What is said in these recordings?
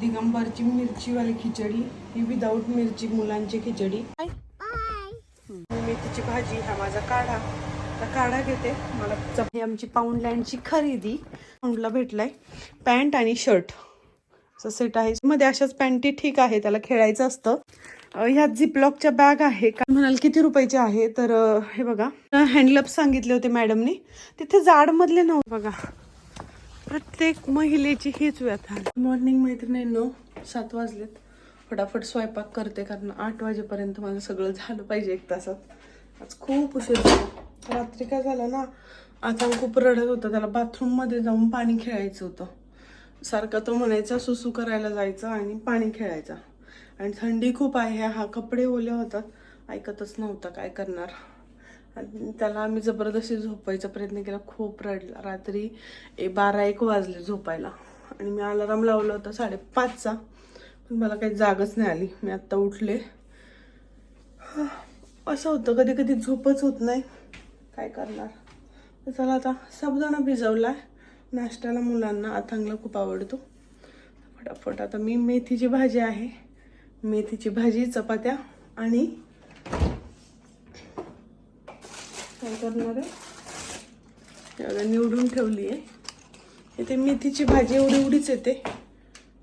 दिगंबरची मिरचीवाली खिचडी ही without मिरची मुलांची खिचडी. मेथीची भाजी हा माझा काढा. तर काढा घेते. मला ही आमची पाऊंडलँडची खरेदी. पाऊंडला भेटलाय. पॅन्ट आणि शर्ट असं सेट आहे. मध्ये अशाच पॅन्टी ठीक आहे. त्याला खेळायचं असतं. अं, ह्यात झिपलॉकच्या बॅग आहे. काय म्हणाल किती रुपयाचे आहे? तर हे बघा. हँडलप सांगितले होते मॅडमनी तिथे जाड मधले नव्हते. बघा. प्रत्येक महिलेची हीच व्यथा मॉर्निंग मैत्रिणींनो सात वाजलेत. फटाफट स्वयंपाक करते कारण आठ वाजेपर्यंत माझं सगळं झालं पाहिजे एक तासात. आज खूप उशीर झाला. रात्री काय झालं ना आता खूप रडत होता. त्याला बाथरूममध्ये जाऊन पाणी खेळायचं होतं. सारखा तो म्हणायचा सुसू करायला जायचा आणि पाणी खेळायचा. आणि थंडी खूप आहे हा कपडे ओले होतात. ऐकतच नव्हता काय करणार. त्याला आम्ही जबरदस्ती झोपायचा प्रयत्न केला. खूप रडला. रात्री ए बारा एक वाजले झोपायला. आणि मी अलाराम लावला होता साडेपाचचा. पण मला काही जागच नाही आली. मी आत्ता उठले. असं होतं. कधी कधी झोपच होत नाही. काय करणार? तर चला आता साबुदाणा भिजवला आहे नाश्त्याला मुलांना अथांगला खूप आवडतो. फटाफट. आता मी मेथीची भाजी आहे. मेथीची भाजी चपात्या आणि काय करणार आहे एवढं निवडून ठेवली आहे. इथे मेथीची भाजी एवढी एवढीच येते.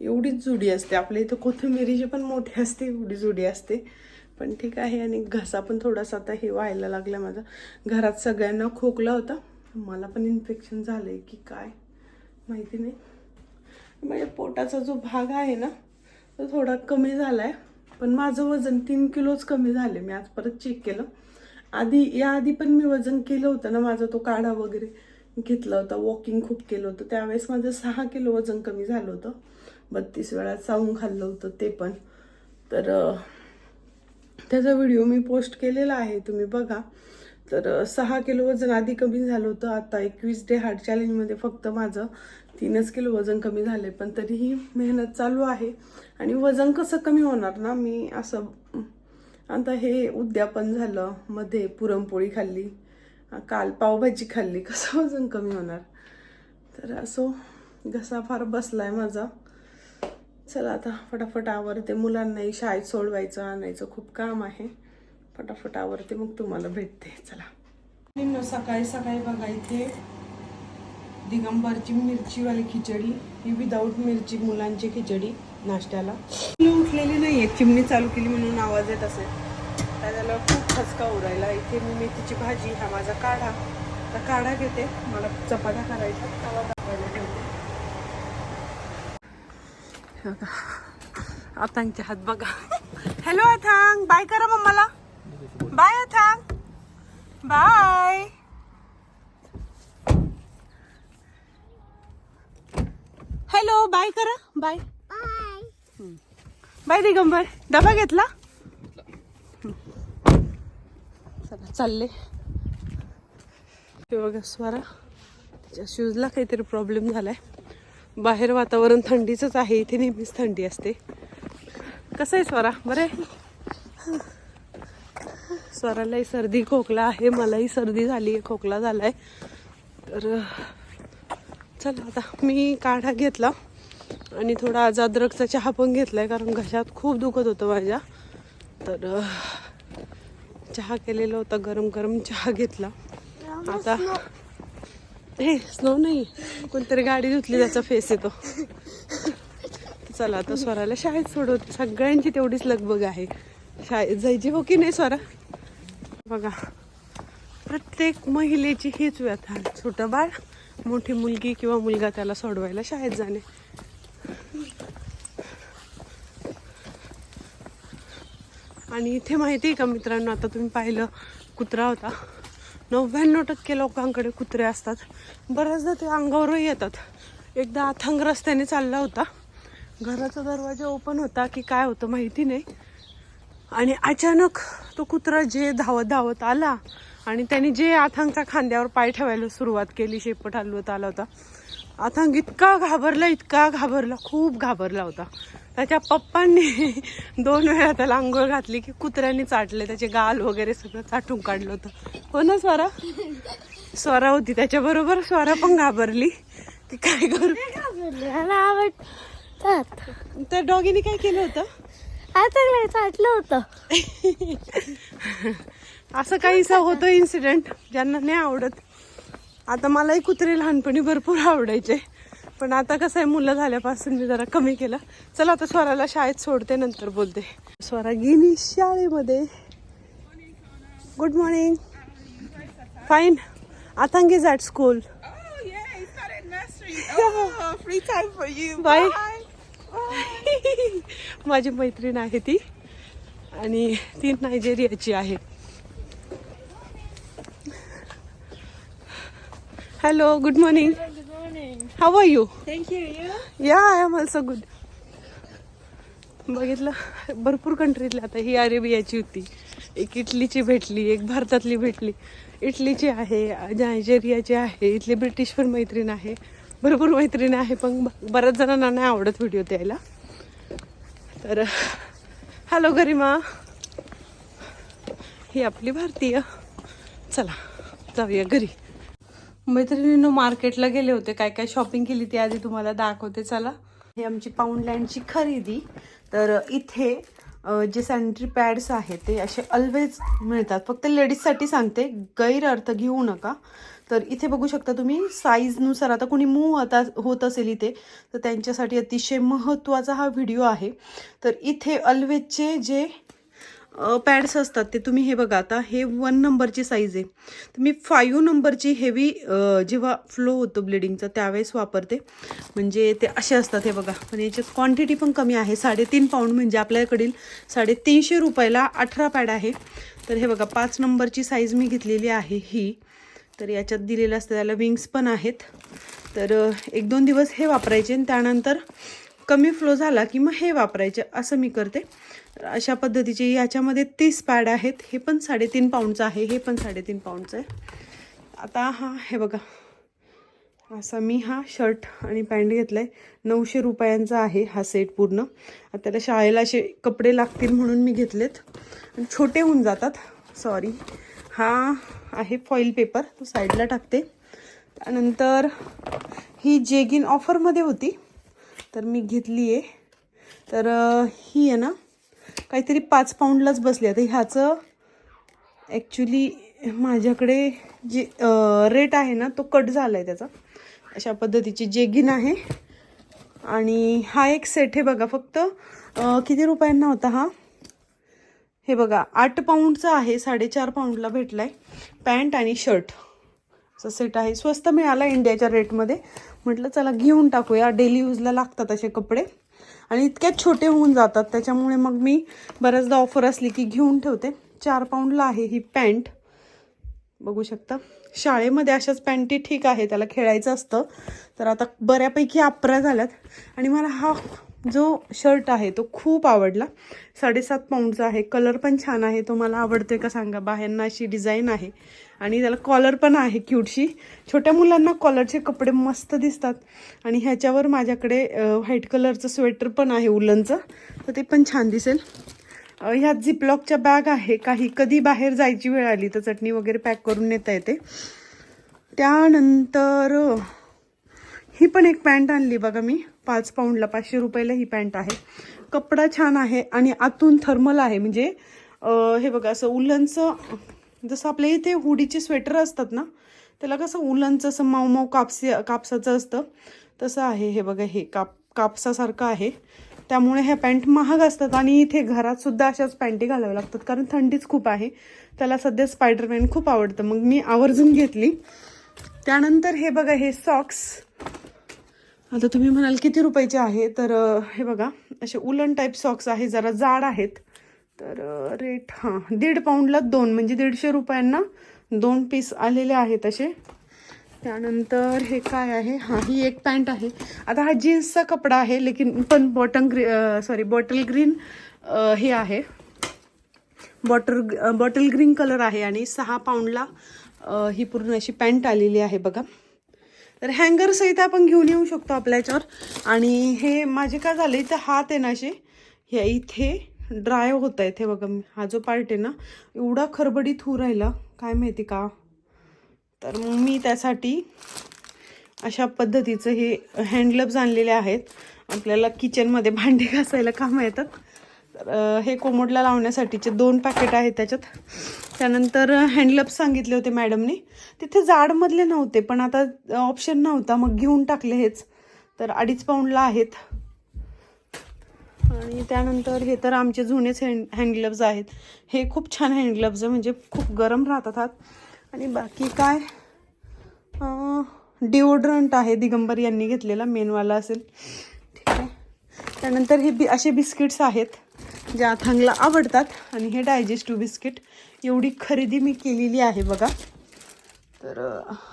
एवढीच जुडी असते. आपल्या इथं कोथिंबिरीची पण मोठी असते एवढी जुडी असते. पण ठीक आहे आणि घसा पण थोडासा आता हे व्हायला लागला माझा. घरात सगळ्यांना खोकला होता. मला पण इन्फेक्शन झालं आहे की काय? माहिती नाही. म्हणजे पोटाचा जो भाग आहे ना तो थोडा कमी झाला आहे पण माझं वजन तीन किलोच कमी झाले मी आज परत चेक केलं. आधी याआधी पण मी वजन केलं होतं ना माझा तो काढा वगैरे घेतला होता वॉकिंग खूप केलं होतं. त्यावेळेस माझं सहा किलो वजन कमी झालं होतं. बत्तीस वेळा चावून खाल्लं होतं ते पण. तर त्याचा व्हिडिओ मी पोस्ट केलेला आहे तुम्ही बघा. तर सहा किलो वजन आधी कमी झालं होतं. आता एकवीस डे हार्ट चॅलेंजमध्ये फक्त माझं तीनच किलो वजन कमी झाले पण तरीही मेहनत चालू आहे. आणि वजन कसं कमी होणार ना मी असं आता हे उद्यापन झालं मध्ये पुरणपोळी खाल्ली काल पावभाजी खाल्ली. कसं वजन कमी होणार? तर असो घसा फार बसलाय माझा. चला आता फटाफट आवरते. मुलांनाही शाळेत सोडवायचं आणायचं खूप काम आहे. फटाफट आवरते मग तुम्हाला भेटते. चला. सकाळी सकाळी बघा इथे दिगंबरची मिरचीवाली खिचडी ही विदाऊट मिरची मुलांची खिचडी. नाश्त्याला. उठलेली नाही आहे चिमणी चालू केली म्हणून आवाज येत असेल. काय झालं खूप खचका उरायला इथे मी मेथीची भाजी हा माझा काढा. तर काढा घेते. मला चपात्या करायच्या तवा दाखवायला ठेवते. अथांगचे हात बघा. हॅलो अथांग बाय करा मम्माला. Bye Athang bye hello bye करा. बाय बाय दिगंबर डबा घेतला. चला चालले. हे बघा स्वरा त्याच्या शूजला काहीतरी प्रॉब्लेम झालाय. बाहेर वातावरण थंडीचंच आहे इथे नेहमीच थंडी असते. कसं आहे स्वरा? बरं आहे? स्वरालाही सर्दी खोकला आहे. मलाही सर्दी झाली आहे खोकला झालाय. तर चला आता मी काढा घेतला. आणि थोडा आज अद्रकचा चहा पण घेतलाय कारण घशात खूप दुखत होतं माझ्या. तर चहा केलेला होता गरम गरम चहा घेतला. आता हे स्नो नाही कोणतरी गाडी धुतली त्याचा फेस येतो. चला आता स्वराला शाळेत सोडवते सगळ्यांची तेवढीच लगबग आहे. शाळेत जायची हो की नाही स्वरा? बघा प्रत्येक महिलेची हीच व्यथा छोटं बाळ मोठी मुलगी किंवा मुलगा त्याला सोडवायला शाळेत जाणे. आणि इथे माहिती आहे का मित्रांनो आता तुम्ही पाहिलं कुत्रा होता. नव्याण्णव टक्के लोकांकडे कुत्रे असतात. बऱ्याचदा ते अंगावरही येतात. एकदा अथंग रस्त्याने चालला होता. घराचा दरवाजा ओपन होता की काय होतं माहिती नाही. आणि अचानक तो कुत्रा जे धावत धावत आला आणि त्याने जे अथांगच्या खांद्यावर पाय ठेवायला सुरुवात केली शेपट हलवत आला होता. अथांग इतका घाबरला इतका घाबरला खूप घाबरला होता. त्याच्या पप्पांनी दोन वेळा त्याला आंघोळ घातली की कुत्र्याने चाटले त्याचे गाल वगैरे सगळं चाटून काढलं होतं. हो ना स्वरा? स्वरा होती त्याच्याबरोबर. स्वरा पण घाबरली. की काय करू? मला आवड चालतात त्या डॉगीने काय केलं होतं? आता चाटलं होतं. असं काहीसा होतं इन्सिडेंट ज्यांना नाही आवडत. आता मलाही कुत्रे लहानपणी भरपूर आवडायचे. पण आता कसं आहे मुलं झाल्यापासून मी जरा कमी केलं. चला आता स्वराला शाळेत सोडते नंतर बोलते. स्वरा गेली शाळेमध्ये. Good morning fine is at school. Bye. माझी मैत्रीण आहे ती. आणि ती नायजेरियाची आहे. Hello good morning Good morning. How are you Thank you. You? Yeah I am also good बघितलं? भरपूर कंट्रीतली आता. ही अरेबियाची होती. एक इटलीची भेटली एक भारतातली भेटली. इटलीची आहे नायजेरियाची आहे. इथली ब्रिटिश पण मैत्रीण आहे. भरपूर मैत्रीण आहे पण बऱ्याच जणांना नाही आवडत व्हिडिओ द्यायला. तर हॅलो गरिमा. ही आपली भारतीय. चला जाऊया घरी. मैत्रिणीनं मार्केटला गेले होते. काय काय शॉपिंग केली ती आधी तुम्हाला दाखवते. चला. हे आमची पाऊंडलँडची खरेदी. तर इथे जे सॅनिटरी पॅड्स आहेत ते असे ऑलवेज मिळतात. फक्त लेडीजसाठी सांगते. गैरअर्थ घेऊ नका. तर इथे बघू शकता तुम्ही साईजनुसार आता कोणी मूव आता होत असेल इथे तर त्यांच्यासाठी अतिशय महत्त्वाचा हा व्हिडिओ आहे. तर इथे अल्वेजचे जे पॅड्स असतात ते तुम्ही हे बघा आता हे वन नंबरची साईज आहे. तर मी फायू नंबरची हेवी जेव्हा फ्लो होतो ब्लिडिंगचा त्यावेळेस वापरते. म्हणजे ते असे असतात हे बघा. पण याच्यात क्वांटिटी पण कमी आहे. साडेतीन पाऊंड म्हणजे आपल्याकडील साडेतीनशे रुपयाला अठरा पॅड आहे. तर हे बघा पाच नंबरची साईज मी घेतलेली आहे ही. तर याच्यात दिलेलं असतं त्याला विंग्स पण आहेत. तर एक दोन दिवस हे वापरायचे आणि त्यानंतर कमी फ्लो झाला की मग हे वापरायचे असं मी करते. अशा पद्धतीचे याच्यामध्ये तीस पॅड आहेत. हे पण साडेतीन पाऊंडचं आहे हे पण साडेतीन पाऊंडचं आहे. आता हा हे बघा. असा मी हा शर्ट आणि पॅन्ट घेतला आहे नऊशे रुपयांचा आहे हा सेट पूर्ण. त्याला शाळेला असे कपडे लागतील म्हणून मी घेतलेत. छोटे होऊन जातात. सॉरी हा आहे फॉईल पेपर तो साईडला टाकते. त्यानंतर ही जेगिन ऑफरमध्ये होती. तर मी घेतली आहे तर ही आहे ना काहीतरी पाच पाऊंडलाच बसली आता ह्याचं ॲक्च्युली माझ्याकडे जे रेट आहे ना तो कट झाला आहे त्याचा. अशा पद्धतीची जेगिन आहे. आणि हा एक सेट हे बघा फक्त किती रुपयांना होता हा? हे बघा आठ पाऊंडचा आहे साडेचार पाऊंडला भेटला आहे पॅन्ट आणि शर्ट. असं सेट आहे. स्वस्त मिळाला इंडियाच्या रेटमध्ये म्हटलं चला घेऊन टाकूया. डेली यूजला लागतात असे कपडे आणि इतक्यात छोटे होऊन जातात. त्याच्यामुळे मग मी बऱ्याचदा ऑफर असली की घेऊन ठेवते. चार पाऊंडला आहे ही पॅन्ट बघू शकता. शाळेमध्ये अशाच पॅन्टी ठीक आहे. त्याला खेळायचं असतं. तर आता बऱ्यापैकी अपरा झाल्यात. आणि मला हा जो शर्ट आहे तो खूप आवडला. साडेसात पाऊंडचा आहे. कलर पण छान आहे. तो मला आवडतोय का सांगा? बाहेरनं अशी डिझाईन आहे. आणि त्याला कॉलर पण आहे क्यूटशी छोट्या मुलांना कॉलरचे कपडे मस्त दिसतात. आणि ह्याच्यावर माझ्याकडे व्हाईट कलरचं स्वेटर पण आहे उलनचं. तर ते पण छान दिसेल. ह्या ह्यात झिपलॉकच्या बॅग आहे. काही कधी बाहेर जायची वेळ आली तर चटणी वगैरे पॅक करून नेता येते. त्यानंतर ही पण एक पॅन्ट आणली बघा मी. पाच पाऊंडला पाचशे रुपयाला ही पॅन्ट आहे. कपडा छान आहे आणि आतून थर्मल आहे. म्हणजे हे बघा असं उलनचं जसं आपल्या इथे हुडीचे स्वेटर असतात ना त्याला कसं उलनचं असं मऊ मऊ कापसी कापसाचं असतं. तसं आहे हे बघा हे काप कापसासारखं आहे. त्यामुळे ह्या पॅन्ट महाग असतात आणि इथे घरात सुद्धा अशाच पॅन्टी घालाव्या लागतात. कारण थंडीच खूप आहे. त्याला सध्या स्पायडरमॅन खूप आवडतं. मग मी आवर्जून घेतली. त्यानंतर हे बघा हे सॉक्स. आता तुम्ही म्हणाल किती रुपयाचे आहे? तर हे बघा असे उलन टाईप सॉक्स आहे जरा जाड आहेत. तर रेट हां दीड पाऊंडला दोन म्हणजे दीडशे रुपयांना दोन पीस आलेले आहेत असे. त्यानंतर हे काय आहे? हां ही एक पॅन्ट आहे. आता हा जीन्सचा कपडा आहे लेकिन पण बॉटन ग्री सॉरी बॉटल ग्रीन हे आहे. बॉटल बॉटल ग्रीन कलर आहे आणि सहा पाऊंडला ही पूर्ण अशी पॅन्ट आलेली आहे बघा. तर हँगर सहित आपण घेऊन येऊ शकतो आपल्या याच्यावर. आणि हे माझे काय झाले इथं हात आहे ना असे हे इथे ड्राय होत आहेत. हे बघा हा जो पार्ट आहे ना एवढा खरबडीत होऊ राहिला. काय माहिती का? तर मग मी त्यासाठी अशा पद्धतीचं हे हँडलब्स आणलेले आहेत. आपल्याला किचनमध्ये भांडे घासायला कामं येतात. तर हे कोमोडला लावण्यासाठीचे दोन पॅकेट आहेत त्याच्यात. त्यानंतर हँडलप्स सांगितले होते मॅडमनी तिथे जाडमधले नव्हते पण आता ऑप्शन नव्हता मग घेऊन टाकले हेच. तर अडीच पाऊंडला आहेत. आणि त्यानंतर हे तर आमचे जुनेच हँड हँडग्लब्ज आहेत. हे खूप छान हँडग्लव्ज आहे म्हणजे खूप गरम राहतात हात. आणि बाकी काय? डिओड्रंट आहे दिगंबर यांनी घेतलेला मेनवाला असेल. ठीक आहे. त्यानंतर हे बि असे बिस्किट्स आहेत. जे अथांगला आवडतात. आणि हे डायजेस्टिव्ह बिस्किट एवढी खरेदी मी केलेली आहे बघा. तर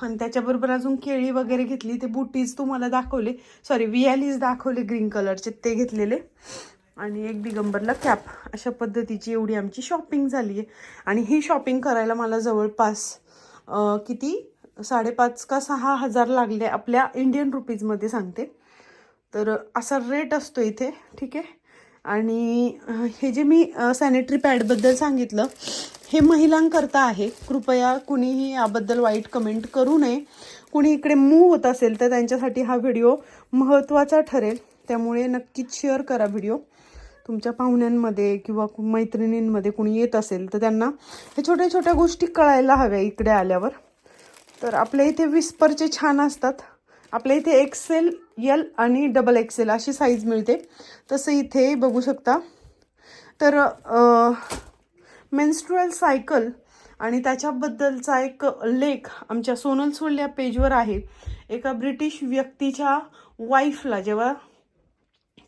आणि त्याच्याबरोबर अजून केळी वगैरे घेतली. ते बुटीज तुम्हाला दाखवले. सॉरी वियालीज दाखवले ग्रीन कलरचे ते घेतलेले. आणि एक दिगंबरला कॅप अशा पद्धतीची एवढी आमची शॉपिंग झाली आहे. आणि ही शॉपिंग करायला मला जवळपास किती? साडेपाच का सहा हजार लागले. आपल्या इंडियन रुपीजमध्ये सांगते. तर असा रेट असतो इथे. ठीक आहे? आणि हे जे मी सॅनिटरी पॅडबद्दल सांगितलं हे महिलांकरता आहे. कृपया कुणीही याबद्दल वाईट कमेंट करू नये. कुणी इकडे मूव होत असेल तर त्यांच्यासाठी हा व्हिडिओ महत्त्वाचा ठरेल. त्यामुळे नक्कीच शेअर करा व्हिडिओ तुमच्या पाहुण्यांमध्ये किंवा कु- मैत्रिणींमध्ये कुणी येत असेल तर त्यांना हे छोट्या छोट्या गोष्टी कळायला हव्या इकडे आल्यावर. तर आपल्या इथे विस्परचे छान असतात. आपल्या इथे एक्सेल यल आणि डबल एक्सेल अशी साईज मिळते. तसं इथे बघू शकता. तर मेन्स्ट्रुअल सायकल आणि त्याच्याबद्दलचा एक लेख आमच्या सोनल सोल या पेजवर आहे. एका ब्रिटिश व्यक्तीच्या वाईफला जेव्हा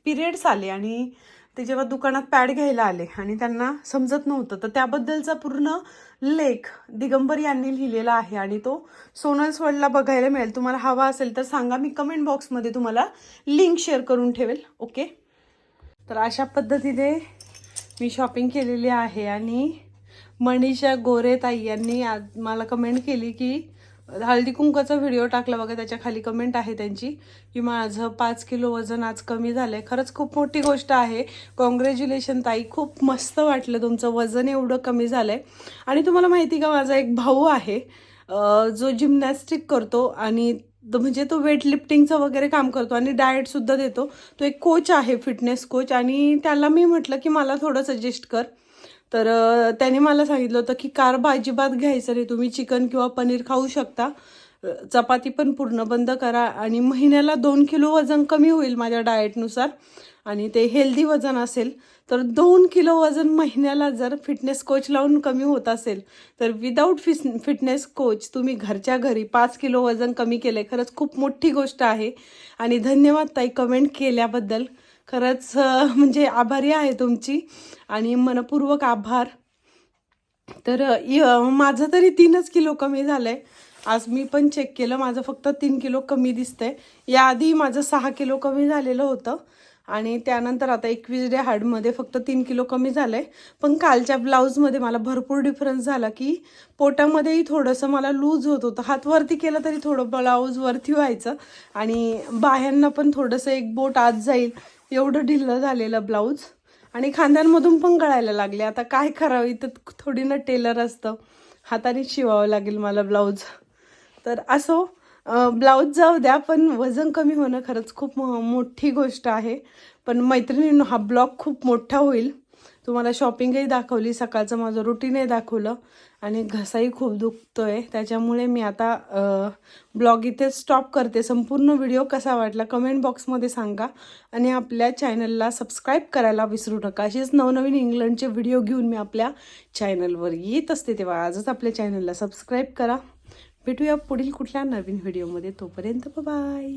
पिरियड्स आले आणि ते जेव्हा दुकानात पॅड घ्यायला आले आणि त्यांना समजत नव्हतं तर त्याबद्दलचा पूर्ण लेख दिगंबर यांनी लिहिलेला आहे आणि तो सोनल स्वडला बघायला मिळेल. तुम्हाला हवा असेल तर सांगा मी कमेंट बॉक्समध्ये तुम्हाला लिंक शेअर करून ठेवेल. ओके तर अशा पद्धतीने मी शॉपिंग केलेली आहे आणि मनीषा गोरे ताई यांनी आज मला कमेंट केली की हळदी कुंकाचा व्हिडिओ टाकला बघा त्याच्याखाली कमेंट आहे त्यांची की माझं पाच किलो वजन आज कमी झालंय. खरंच खूप मोठी गोष्ट आहे. कॉंग्रॅच्युलेशन ताई खूप मस्त वाटलं तुमचं वजन एवढं कमी झालंय. आणि तुम्हाला माहिती का माझा एक भाऊ आहे जो जिमनॅस्टिक करतो आणि म्हणजे तो वेट लिफ्टिंगचं वगैरे काम करतो आणि डाएटसुद्धा देतो. तो एक कोच आहे फिटनेस कोच आणि त्याला मी म्हटलं की मला थोडं सजेस्ट कर. तर त्याने मला सांगितलं होतं की कार्ब अजिबात घ्यायचं नाही तुम्ही चिकन किंवा पनीर खाऊ शकता. चपाती पण पूर्ण बंद करा आणि महिन्याला दोन किलो वजन कमी होईल माझ्या डाएटनुसार आणि ते हेल्दी वजन असेल. तर दोन किलो वजन महिन्याला जर फिटनेस कोच लावून कमी होत असेल तर विदाऊट फिस फिटनेस कोच तुम्ही घरच्या घरी पाच किलो वजन कमी केलं आहे खरंच खूप मोठी गोष्ट आहे. आणि धन्यवाद ताई कमेंट केल्याबद्दल. खरंच म्हणजे आभारी आहे तुमची आणि मनपूर्वक आभार. तर य- माझं तरी तीनच किलो कमी झालं आहे आज मी पण चेक केलं माझं फक्त तीन किलो कमी दिसतंय. याआधी माझं सहा किलो कमी झालेलं होतं आणि त्यानंतर आता एकवीस डे हार्डमध्ये फक्त तीन किलो कमी झालं आहे पण कालच्या ब्लाऊजमध्ये मला भरपूर डिफरन्स झाला की पोटामध्येही थोडंसं मला लूज होत होतं. हातवरती केलं तरी थोडं ब्लाऊज वरती व्हायचं आणि बाह्यांना पण थोडंसं एक बोट आत जाईल. एवढं ढिल्लं झालेलं ब्लाऊज आणि खांद्यांमधून पण गळायला लागले. आता काय करावं? इथं थोडी ना टेलर असतं. हाताने शिवावं लागेल मला ब्लाऊज तर असो ब्लाऊज जाऊ द्या पण वजन कमी होणं खरंच खूप मोठी गोष्ट आहे. पण मैत्रिणींनो हा ब्लॉग खूप मोठा होईल. तुम्हाला शॉपिंगही दाखवली सकाळचं माझं रुटीनही दाखवलं आणि घसाही खूप दुखतोय. त्याच्यामुळे मी आता ब्लॉग इथेच स्टॉप करते. संपूर्ण व्हिडिओ कसा वाटला कमेंट बॉक्समध्ये सांगा आणि आपल्या चॅनलला सबस्क्राईब करायला विसरू नका. असेच नवनवीन इंग्लंडचे व्हिडिओ घेऊन मी आपल्या चॅनलवर येत असते तेव्हा आजच आपल्या चॅनलला सबस्क्राईब करा. भेटूया पुढील कुठल्या नवीन व्हिडिओमध्ये. तोपर्यंत बाय